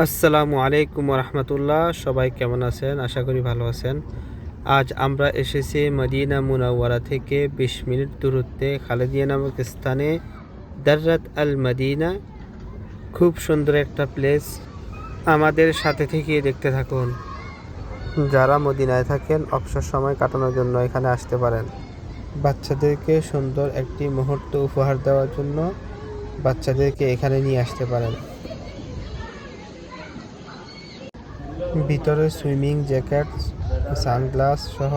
আসসালামু আলাইকুম রহমতুল্লাহ সবাই কেমন আছেন? আশা করি ভালো আছেন। আজ আমরা এসেছি মদিনা মুনাওয়ারা থেকে বিশ মিনিট দূরত্বে খালেদিয়া নামক স্থানে দাররাত আল মদিনা। খুব সুন্দর একটা প্লেস আমাদের সাথে থেকে দেখতে থাকুন। যারা মদিনায় থাকেন, অবসর সময় কাটানোর জন্য এখানে আসতে পারেন। বাচ্চাদেরকে সুন্দর একটি মুহূর্ত উপহার দেওয়ার জন্য বাচ্চাদেরকে এখানে নিয়ে আসতে পারেন। ভিতরে সুইমিং জ্যাকেট, সানগ্লাস সহ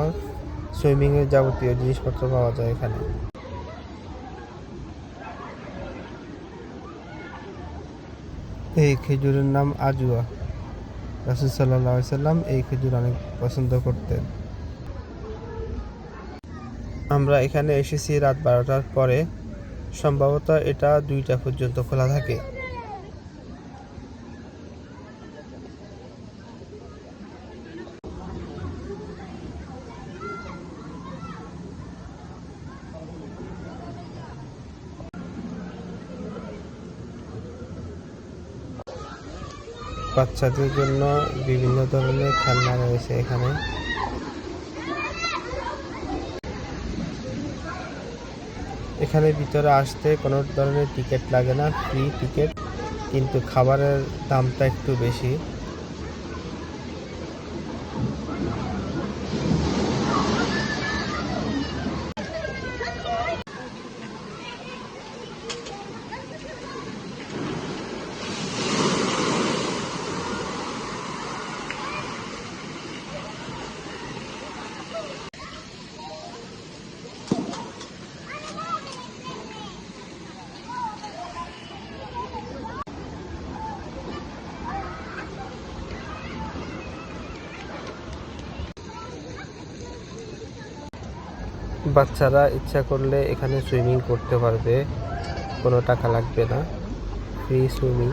সুইমিংয়ের যাবতীয় জিনিসপত্র পাওয়া যায় এখানে। এই খেজুরের নাম আজুয়া। রাসুল সাল্লাহ সাল্লাম এই খেজুর অনেক পছন্দ করতেন। আমরা এখানে এসেছি রাত বারোটার পরে। সম্ভবত এটা দুইটা পর্যন্ত খোলা থাকে। বাচ্চাদের জন্য বিভিন্ন ধরনের খেলনা রয়েছে এখানে। এখানে ভিতরে আসতে কোনো ধরনের টিকিট লাগে না, ফ্রি টিকিট, কিন্তু খাবারের দামটা একটু বেশি। বাচ্চারা ইচ্ছা করলে এখানে সুইমিং করতে পারবে কোনো টাকা লাগবে না ফ্রি সুইমিং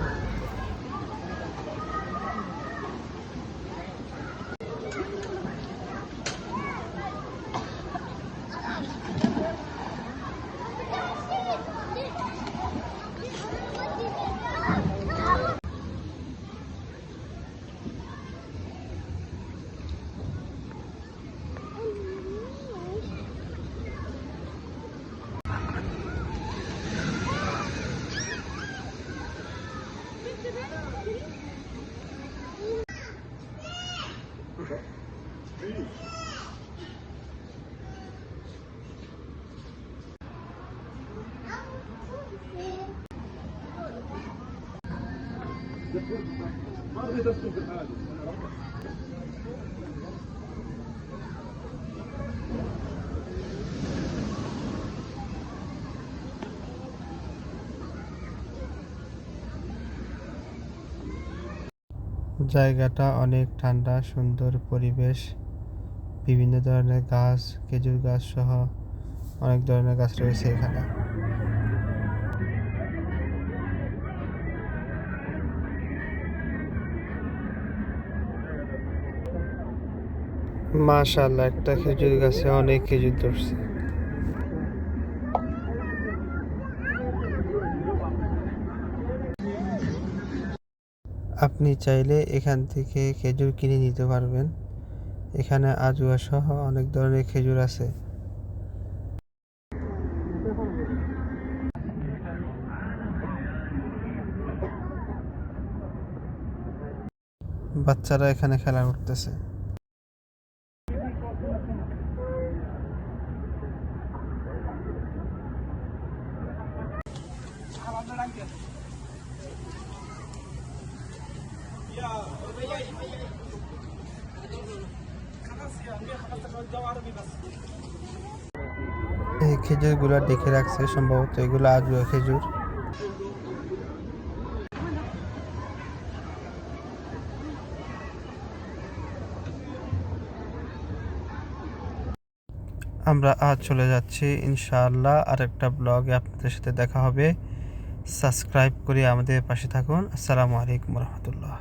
জায়গাটা অনেক ঠান্ডা, সুন্দর পরিবেশ, বিভিন্ন ধরনের গাছ, খেজুর গাছ সহ অনেক ধরনের গাছ রয়েছে এখানে। মাশাআল্লাহ, একটা খেজুর গাছে অনেক খেজুর ধরছে। আপনি চাইলে এখান থেকে খেজুর কিনে নিতে পারবেন। এখানে আজুয়া সহ অনেক ধরনের খেজুর আছে। বাচ্চারা এখানে খেলা করতেছে। এই খেজুরগুলো দেখে রাখছে, সম্ভবত এগুলো আজুয়া খেজুর। আমরা আজ চলে যাচ্ছি, ইনশাআল্লাহ আরেকটা ব্লগে আপনাদের সাথে দেখা হবে। সাবস্ক্রাইব করে আমাদের পাশে থাকুন। আসসালামু আলাইকুম রহমতুল্লাহ।